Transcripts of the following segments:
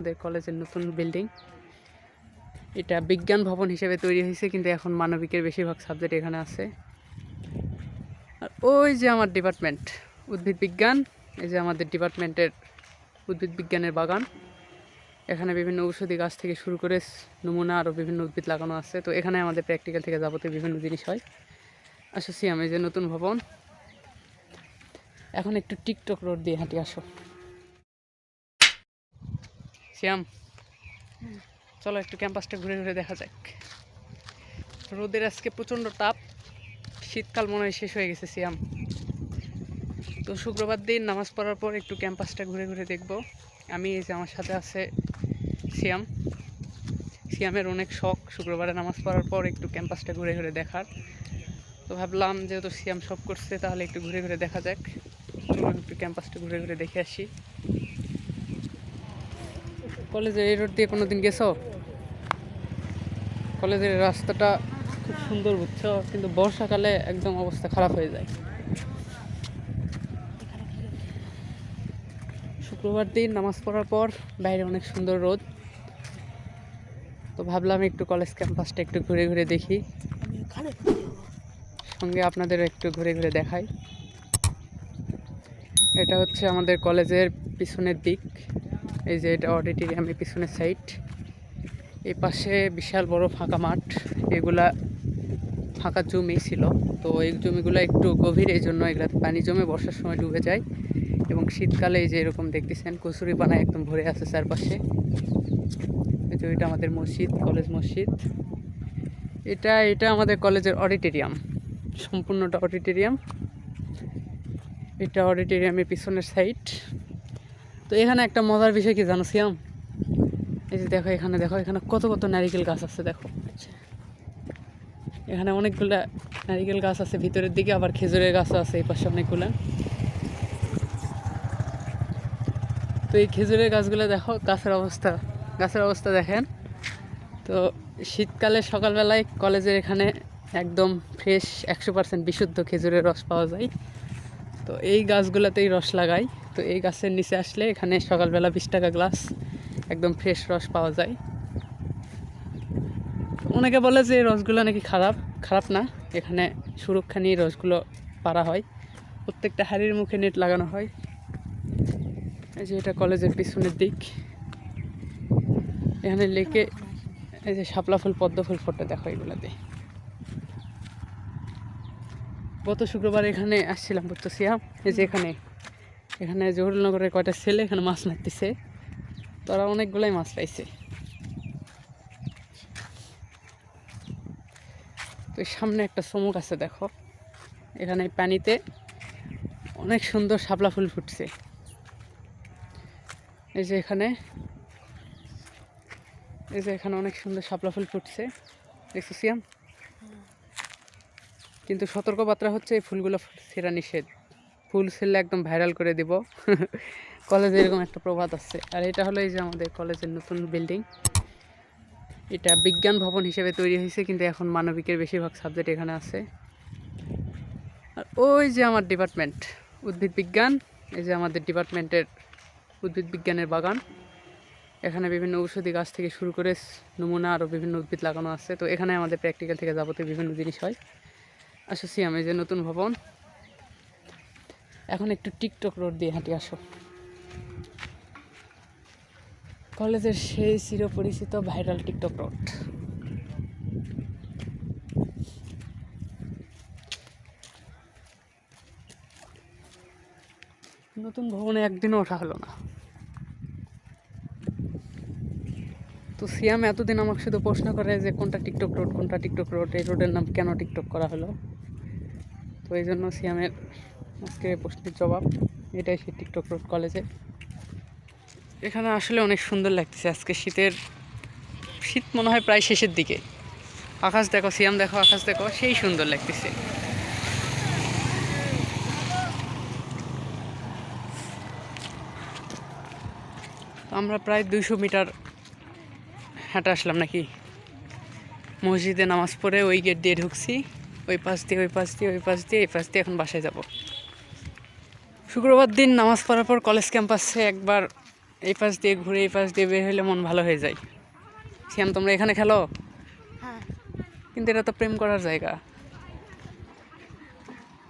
আমাদের কলেজের নতুন বিল্ডিং এটা বিজ্ঞান ভবন হিসেবে তৈরি হয়েছে, কিন্তু এখন মানবিকের বেশিরভাগ সাবজেক্ট এখানে আছে। আর ওই যে আমার ডিপার্টমেন্ট উদ্ভিদ বিজ্ঞান, এই যে আমাদের ডিপার্টমেন্টের উদ্ভিদ বিজ্ঞানের বাগান। এখানে বিভিন্ন ঔষধি গাছ থেকে শুরু করে নমুনা আরও বিভিন্ন উদ্ভিদ লাগানো আছে। তো এখানে আমাদের প্র্যাকটিক্যাল থেকে যাবতীয় বিভিন্ন জিনিস হয়। আসো, সিয়াম, এই যে নতুন ভবন। এখন একটু টিকটক রোড দিয়ে হাঁটি, আসো। শ্যাম। চলো একটু ক্যাম্পাসটা ঘুরে ঘুরে দেখা যাক। রোদের আজকে প্রচণ্ড তাপ। শীতকাল মনে হয় শেষ হয়ে গেছে, শ্যাম। তো শুক্রবার দিন নামাজ পড়ার পর একটু ক্যাম্পাসটা ঘুরে ঘুরে দেখব। আমি এই যে আমার সাথে আছে শ্যাম। শ্যামের অনেক শখ, শুক্রবারে নামাজ পড়ার পর একটু ক্যাম্পাসটা ঘুরে ঘুরে দেখার। তো ভাবলাম যেহেতু শ্যাম শখ করছে, তাহলে একটু ঘুরে ঘুরে দেখা যাক। একটু ক্যাম্পাসটা ঘুরে ঘুরে দেখে আসি। কলেজের এই রোড দিয়ে কোনো দিন গেছো? কলেজের রাস্তাটা খুব সুন্দর বুঝছ, কিন্তু বর্ষাকালে একদম অবস্থা খারাপ হয়ে যায়। শুক্রবার দিন নামাজ পড়ার পর বাইরে অনেক সুন্দর রোদ। তো ভাবলাম একটু কলেজ ক্যাম্পাসটা একটু ঘুরে ঘুরে দেখি। সঙ্গে আপনাদের একটু ঘুরে ঘুরে দেখাই। এটা হচ্ছে আমাদের কলেজের পিছনের দিক। এই যে এটা অডিটোরিয়ামের পিছনের সাইড এই পাশে বিশাল বড় ফাঁকা মাঠ, এগুলা ফাঁকা জমি ছিল। তো এই জমিগুলো একটু গভীর, এই জন্য এগুলাতে পানি জমে বর্ষার সময় ডুবে যায়। এবং শীতকালে এই যে এরকম দেখতেছেন, কচুরি পানায় একদম ভরে আছে চারপাশে। এই যে এটা আমাদের মসজিদ, কলেজ মসজিদ। এটা এটা আমাদের কলেজের অডিটোরিয়াম সম্পূর্ণটা অডিটোরিয়াম এটা অডিটোরিয়ামের পিছনের সাইড তো এখানে একটা মজার বিষয় কি জানো, সিয়াম? এই যে দেখো এখানে দেখো এখানে কত কত নারিকেল গাছ আছে, দেখো। এখানে অনেকগুলা নারিকেল গাছ আছে, ভিতরের দিকে আবার খেজুরের গাছ আছে, এই পাশে অনেকগুলা। তো এই খেজুরের গাছগুলো দেখো, গাছের অবস্থা গাছের অবস্থা দেখেন। তো শীতকালে সকালবেলায় কলেজের এখানে একদম ফ্রেশ একশো পার্সেন্ট বিশুদ্ধ খেজুরের রস পাওয়া যায়। তো এই গাছগুলোতেই রস লাগাই। তো এই গাছের নিচে আসলে এখানে সকালবেলা বিশ টাকা গ্লাস একদম ফ্রেশ রস পাওয়া যায়। অনেকে বলে যে রসগুলো নাকি খারাপ খারাপ না। এখানে সুরক্ষা নিয়ে রসগুলো পারা হয়। প্রত্যেকটা হাড়ির মুখে নেট লাগানো হয়। এই যে এটা কলেজের পিছনের দিক। এখানে লেকে এই যে শাপলা ফুল, পদ্ম ফুল ফোটে, দেখো এগুলোতে গত শুক্রবার এখানে আসছিলাম বুঝতো সিয়াম এই যে এখানে এখানে জহুরনগরের কয়টা ছেলে এখানে মাছ মারতেছে, তারা অনেকগুলাই মাছ পাইছে। তো সামনে একটা চমক আছে, দেখো, এখানে পানিতে অনেক সুন্দর শাপলা ফুল ফুটছে। এই যে এখানে, এই যে এখানে অনেক সুন্দর শাপলা ফুল ফুটছে দেখছ সিয়াম কিন্তু সতর্কবার্তা হচ্ছে এই ফুলগুলো ছেঁড়া নিষেধ। ফুল ছেড়লে একদম ভাইরাল করে দিব। কলেজে এরকম একটা প্রবাদ আছে। আর এটা হলো এই যে আমাদের কলেজের নতুন বিল্ডিং এটা বিজ্ঞান ভবন হিসেবে তৈরি হয়েছে, কিন্তু এখন মানবিকের বেশিরভাগ সাবজেক্ট এখানে আছে। আর ওই যে আমার ডিপার্টমেন্ট উদ্ভিদ বিজ্ঞান, এই যে আমাদের ডিপার্টমেন্টের উদ্ভিদ বিজ্ঞানের বাগান। এখানে বিভিন্ন ঔষধি গাছ থেকে শুরু করে নমুনা আরও বিভিন্ন উদ্ভিদ লাগানো আছে। তো এখানে আমাদের প্র্যাকটিক্যাল থেকে যাবতীয় বিভিন্ন জিনিস হয়। আসো এই যে নতুন ভবন। এখন একটু টিকটক রোড দিয়ে হাঁটি, আসো। কলেজের সেই চিরপরিচিত ভাইরাল টিকটক রোড। নতুন ভবনে একদিনও ওঠা হলো না। তো সিয়াম এতদিন আমাকে শুধু প্রশ্ন করে যে কোনটা টিকটক রোড, কোনটা টিকটক রোড, এই রোডের নাম কেন টিকটক করা হলো? তো এই জন্য সিয়ামের আজকে প্রশ্নের জবাব, এটাই সেই টিকটক রোড কলেজে এখানে আসলে অনেক সুন্দর লাগতেছে আজকে শীতের, শীত মনে হয় প্রায় শেষের দিকে। আকাশ দেখো, সিয়াম দেখো, আকাশ দেখো, সেই সুন্দর লাগতেছে। আমরা প্রায় দুইশো মিটার হাঁটা আসলাম নাকি? মসজিদে নামাজ পড়ে ওই গেট দিয়ে ঢুকছি। ওই পাশ দিয়ে ওই পাশ দিয়ে ওই পাশ দিয়ে এই পাশ দিয়ে এখন বাসায় যাব। শুক্রবার দিন নামাজ পড়ার পর কলেজ ক্যাম্পাসে একবার এই পাশ দিয়ে ঘুরে এই পাশ দিয়ে বের হলে মন ভালো হয়ে যায়। শ্যাম তোমরা এখানে খেলো? হ্যাঁ। কিন্তু এটা তো প্রেম করার জায়গা।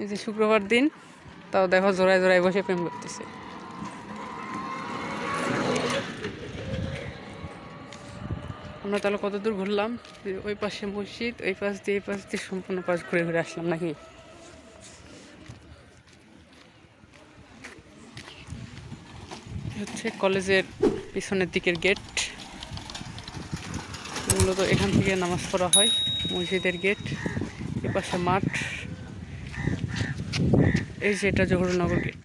এই যে শুক্রবার দিন তাও দেখো জোড়ায় জোড়ায় বসে প্রেম করতেছে। আমরা তাহলে কত দূর ঘুরলাম? ওই পাশে মসজিদ, ওই পাশ দিয়ে, এই পাশ দিয়ে সম্পূর্ণ পাশ ঘুরে ঘুরে আসলাম নাকি? হচ্ছে কলেজের পিছনের দিকের গেট। মূলত এখান থেকে নামাজ পড়া হয়, মসজিদের গেট, এ পাশে মাঠ। এই যে এটা জহুরনগর গেট।